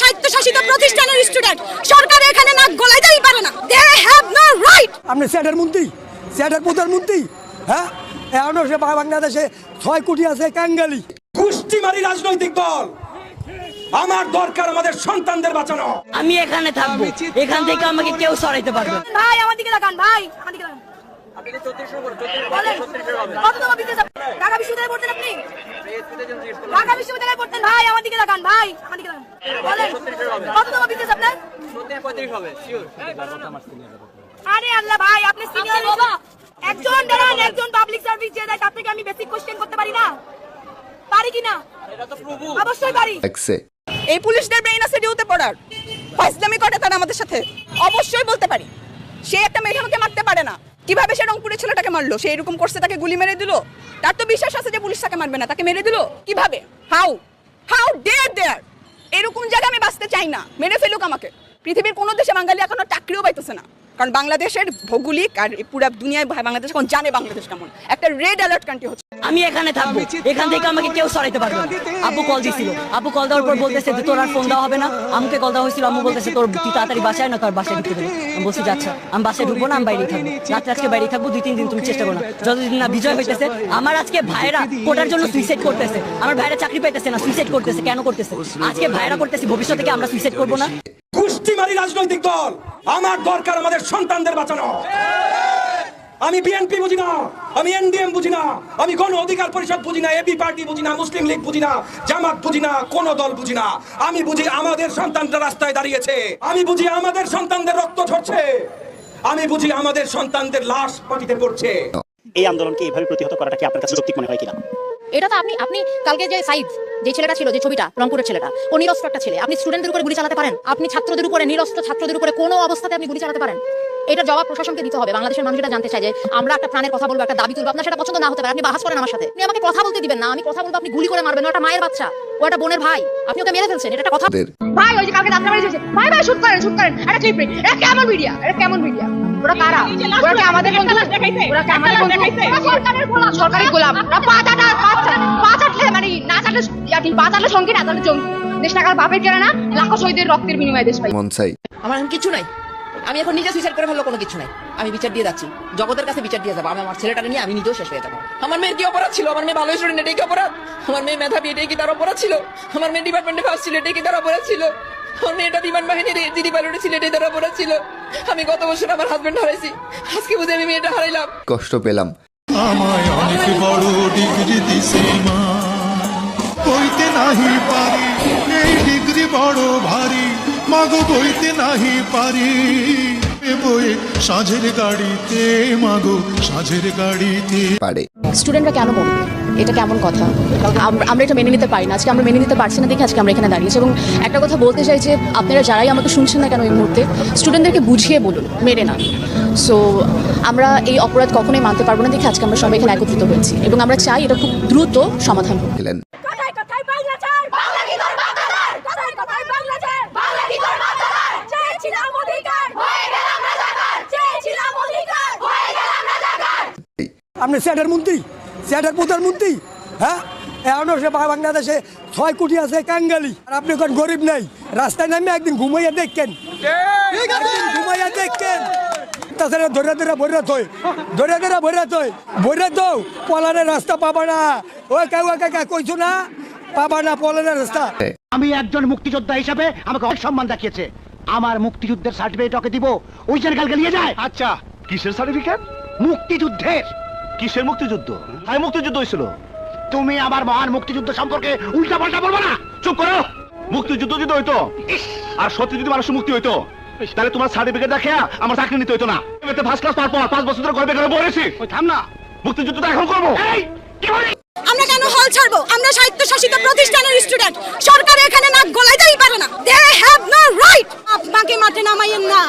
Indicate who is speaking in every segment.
Speaker 1: স্বায়ত্তশাসিত প্রতিষ্ঠানের স্টুডেন্ট সরকার এখানে নাক গলাইতেই পারে না। দে হ্যাভ নো রাইট
Speaker 2: আপনি স্যাটের মন্ত্রী? স্যাটের প্রধানমন্ত্রী হ্যাঁ? এখনও সে বাংলাদেশে ছয় কোটি আছে কাঙ্গালি
Speaker 3: গোষ্ঠীমারি রাজনৈতিক দল। আমার দরকার আমাদের সন্তানদের বাঁচানো।
Speaker 4: আমি এখানে থাকব। এখান থেকে আমাকে কেউ সরাইতে পারবে না।
Speaker 1: ভাই আমার দিকে তাকান ভাই আমার দিকে তাকান। ঢাকা বিশ্ববিদ্যালয়ে পড়তেন আপনি? ঢাকা বিশ্ববিদ্যালয়ে পড়তেন। ভাই আমার দিকে তাকান ভাই আমার দিকে তাকান। বলেন কত টাকা দিতে আপনার? আরে আল্লাহ ভাই আপনি সিনিয়র বাবা। একজন দাঁড়ান একজন পাবলিক সার্ভিস যে দেয় আমি বেসিক কোশ্চেন করতে পারি না? পারি কি না? অবশ্যই পারি।
Speaker 5: এই পুলিশদের ব্রেইন আছে ডিউতে পড়ার। ফাইজলামি করে তারা আমাদের সাথে। অবশ্যই বলতে পারি। সে একটা মেধাকে মারতে পারে না। কীভাবে সে রংপুরের ছেলেটাকে মারলো? সে এরকম করছে, তাকে গুলি মেরে দিল? তার তো বিশ্বাস আছে যে পুলিশ তাকে মারবে না, তাকে মেরে দিল? কীভাবে? হাউ হাউ ডেয়ার দেয়ার এরকম জায়গায় আমি বাঁচতে চাই না। মেরে ফেলুক আমাকে। পৃথিবীর কোনো দেশে বাঙালি এখনও চাকরিও পাইতেছে না। কারণ বাংলাদেশের ভৌগোলিক আর পুরো দুনিয়ায় বাংলাদেশ এখন জানে বাংলাদেশ কেমন। একটা রেড অ্যালার্ট কান্ট্রি হচ্ছে।
Speaker 4: আমি এখানে থাকব। এখান থেকে আমাকে কেউ সরাইতে পারবে না। আব্বু কল দিছিল। আব্বু কল দেওয়ার পর বলতেছে যে তোর আর ফোন দেওয়া হবে না। আমাকে কল দেওয়া হয়েছিল। আম্মু বলতেছে তোর তুই তাড়াতাড়ি বাসায় না তোর বাসায় ঢুকতে দেবে আমি বলছি যাচ্ছা আমি বাসায় ঢুকবো না আমি বাইরেই থাকব। রাত্রে আজকে বাইরেই থাকব দুই তিন দিন তুমি চেষ্টা করো না। যতদিন না বিজয় হইতেছে আমার আজকে ভাইরা কোটার জন্য সুইসাইড করতেছে। আমার ভাইরা চাকরি পাইতেছে না সুইসাইড করতেছে। কেন করতেছে? আজকে ভাইরা করতেছে ভবিষ্যতে কি আমরা সুইসাইড করব না?
Speaker 3: গোষ্ঠীমারি রাজনৈতিক দল, আমার দরকার আমাদের সন্তানদের বাঁচানো। আমি বিএনপি বুঝি না, আমি এনডিএম বুঝি না, আমি গণ অধিকার পরিষদ বুঝি না এবি পার্টি বুঝি না, মুসলিম লীগ বুঝি না, জামাত বুঝি না, কোন দল বুঝি না। আমি বুঝি আমাদের সন্তানরা রাস্তায় দাঁড়িয়েছে। আমি বুঝি আমাদের সন্তানদের রক্ত ঝরছে। আমি বুঝি আমাদের সন্তানদের লাশ মাটিতে পড়ছে।
Speaker 6: এই আন্দোলনকে এইভাবে প্রতিহত করাটা কি আপনার কাছে যৌক্তিক মনে হয় কিনা?
Speaker 7: এটা তো আপনি আপনি কালকে যে সাইদ যে ছেলেটা ছিল যে ছবিটা রংপুরের ছেলেটা ও নিরস্ত্র একটা ছেলে আপনি স্টুডেন্টদের উপরে গুলি চালাতে পারেন? আপনি ছাত্রদের উপরে নিরস্ত্র ছাত্রদের উপরে কোনো অবস্থাতে আপনি গুলি চালাতে পারেন? এটার জবাব প্রশাসনকে দিতে হবে। বাংলাদেশের মানুষ এটা জানতে চায় যে আমরা একটা প্রাণের কথা বলব একটা দাবি তুলবো আপনার সেটা পছন্দ না হতে পারে আপনি বাহাস করেন আমার সাথে। আপনি আমাকে কথা বলতে দিবেন না আমি কথা বলব আপনি গুলি করে মারবেন ও একটা মায়ের বাচ্চা ও একটা বোনের ভাই আপনি ওকে মেরে ফেলছেন এটা একটা কথা।
Speaker 1: ভাই ওই যে কালকে যাত্রা বাড়ি ভাই ভাই শুট করেন শুট করেন এটা ক্লিপ এটা কেমন মিডিয়া এটা কেমন মিডিয়া ওরা কারা? ওরা কি আমাদের বন্ধু? ওরা কি আমাদের বন্ধু? সরকারের গোলাম। সরকারি গোলাম। ওরা পাঁচ না চাটলে ইয়াটি পাঁচ আটলে সঙ্গী না তাহলে জঙ্গি দেশ টাকার বাপের কেনা না লাখো শহীদের রক্তের বিনিময়ে দেশ পাই।
Speaker 5: আমার কিছু নাই। আমি এখন নিজে সুইসাইড করে ফেলল কোনো কিছু নাই। আমি বিচার দিয়ে যাচ্ছি। জগতের কাছে বিচার দিয়ে যাব। আমি আমার ছেলেটাকে নিয়ে আমি নিজেও শেষ হয়ে যাব। আমার মেয়ের কি অপরাধ ছিল? আমার মেয়ে ভালো স্টুডেন্ট এটাই কি অপরাধ? আমার মেয়ে মেধাবী এটাই কি তার অপরাধ ছিল? আমার মেয়ে ডিপার্টমেন্টে ফার্স্ট ছিল এটাই কি তার অপরাধ ছিল? আমার মেয়েটা বিমান বাহিনীর দিদি পাইলটে ছিল এটাই তার অপরাধ ছিল। আমি গত বছর আমার হাজবেন্ড হারাইছি। আজকে বুঝে আমি মেয়েটা হারাইলাম।
Speaker 8: কষ্ট পেলাম।
Speaker 9: আমায় অনেক বড় ডিগ্রি দিছে মা। বইতে নাহি পারি। এই ডিগ্রি বড় ভারী। মাগো বইতে নাহি পারি। বই সাঁঝের গাড়িতে মাগো সাঁঝের গাড়িতে।
Speaker 8: পারে।
Speaker 7: স্টুডেন্টরা কেন বলবে? এটা কেমন কথা? আমরা এটা মেনে নিতে পারি না। আজকে আমরা মেনে নিতে পারছি না দেখে আজকে আমরা এখানে দাঁড়িয়েছি। এবং একটা কথা বলতে চাই যে আপনারা যারাই আমাকে শুনছেন না কেন এই মুহূর্তে স্টুডেন্টদেরকে বুঝিয়ে বলুন মেরে না সো আমরা এই অপরাধ কখনোই মানতে পারব না দেখে আজকে আমরা সবাই এখানে একত্রিত হয়েছি। এবং আমরা চাই এটা খুব দ্রুত সমাধান হোক
Speaker 8: দিলেন
Speaker 1: কথায় কথায় বাংলা চার বাংলা কি তোর বাংলাদেশ কথায় কথায় বাংলা চার বাংলা কি তোর বাংলাদেশ চেয়েছিলাম অধিকার হয়ে গেলাম রাজাকার চেয়েছিলাম অধিকার হয়ে গেলাম রাজাকার
Speaker 2: আপনি স্যাটের মন্ত্রী স্যাটের প্রধানমন্ত্রী হ্যাঁ? এখনও সে বাংলাদেশে ছয় কোটি আছে কাঙ্গালি। আর আপনি এখন গরিব নাই রাস্তায় নামে একদিন ঘুমাইয়া দেখেন। ঘুমাইয়া দেখেন। তাছাড়া ধরে ধরে ভরে থই ধরে ধরে ভরে থই। ভরে তো পলানের রাস্তা পাবা না। ওই কাউ কাকা কইছো না? পাবা না পলানের রাস্তা।
Speaker 10: আমি একজন মুক্তিযোদ্ধা হিসাবে আমাকে অনেক সম্মান দেখিয়েছে। আমার মুক্তিযুদ্ধের সার্টিফিকেট ওকে দিব। ওই কালকে নিয়ে যায়। আচ্ছা কিসের সার্টিফিকেট মুক্তিযুদ্ধের। কিসের মুক্তিযুদ্ধ? আমি মুক্তিযুদ্ধ হয়েছিল। তুমি আমার মহান মুক্তিযুদ্ধ সম্পর্কে উল্টা পাল্টা বলব না। চুপ করো। মুক্তিযুদ্ধ যদি হইতো আর সত্যি যদি মানুষ মুক্তি হইতো তাহলে তোমার সার্টিফিকেট দেখে আমার চাকরি নিতে হইতো না। এতে ফার্স্ট ক্লাস পাওয়ার পর পাঁচ বছর ধরে গর্বে করে বলেছি ওই থাম না। মুক্তিযুদ্ধ তো এখন করব। এই কি বলি?
Speaker 1: আমরা কেন হল ছাড়বো? আমরা স্বায়ত্তশাসিত প্রতিষ্ঠানের স্টুডেন্ট সরকার এখানে নাক গলাইতেই পারে না। দে হ্যাভ নো রাইট আপনাকে মাঠে নামাইয়েন না।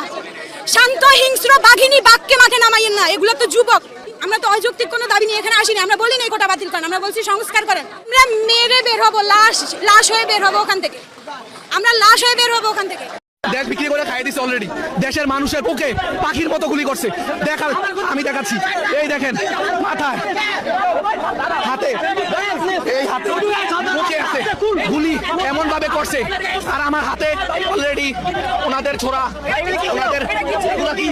Speaker 1: শান্ত হিংস্র বাঘিনী বাঘকে মাঠে নামাইয়েন না। এগুলো তো যুবক। আমরা তো অযৌক্তিক কোনো দাবি নিয়ে এখানে আসিনি, আমরা বলি না কোটা বাতিল করেন আমরা বলছি সংস্কার করেন। আমরা মেরে বের হব, লাশ লাশ হয়ে বের হব ওখান থেকে। আমরা লাশ হয়ে বের হব ওখান থেকে।
Speaker 10: দেশ বিক্রি করে খাই দিছে অলরেডি দেশের মানুষের বুকে পাখির মতো গুলি করছে। দেখা আমি দেখাচ্ছি। এই দেখেন, মাথায়, হাতে, এই হাতে, বুকে আছে,
Speaker 5: গুলি এমন ভাবে করছে। আর আমার হাতে অলরেডি ওনাদের ছোড়া, ওনাদের এগুলা কি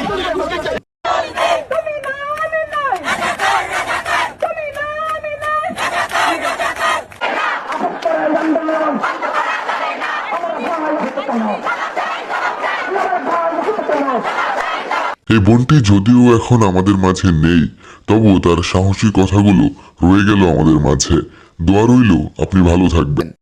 Speaker 8: এই বোনটি যদিও এখন আমাদের মাঝে নেই, তবুও তার সাহসী কথাগুলো রয়ে গেল আমাদের মাঝে। দোয়া রইল, আপনি ভালো থাকবেন।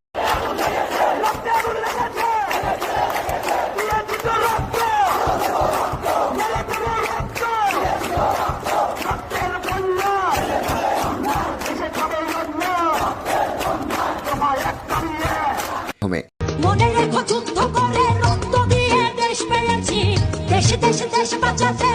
Speaker 11: Deixa, deixa, deixa pra tua frente.